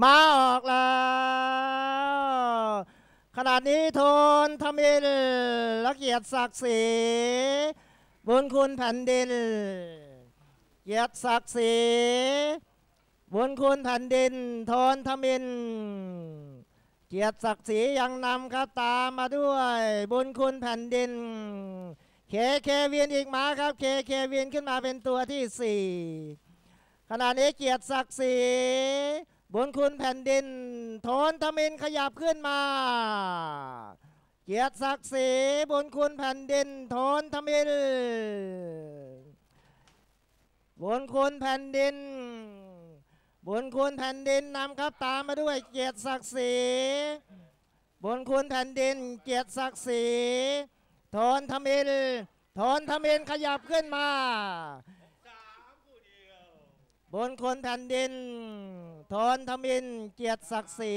มาออกแล้วขณะนี้โทนทมิลละเกียรติศักดิ์ศรีบุญคุณแผ่นดิน เกียรติศักดิ์ศรีบุญคุณแผ่นดินโทนทมิน เกียรติศักดิ์ศรียังนำครับตามมาด้วย บุญคุณแผ่นดิน เคเคเวียนอีกมาครับ เคเคเวียนขึ้นมาเป็นตัวที่สี่ขณะนี้เกียรติศักดิ์ศรี บุญคุณแผ่นดินโทนทมินขยับขึ้นมา เกียรติศักดิ์ศรีบุญคุณแผ่นดินโทนทมินบุญคุณแผ่นดินบุญคุณแผ่นดินนำครับตามมาด้วยเกียรติศักดิ์ศรีบุญคุณแผ่นดิน เกียรติศักดิ์ศรีโทนทมินโทนทมินขยับขึ้นมา บนคนแผ่นดิน ทนทมินเกียรติศักดิ์ศรี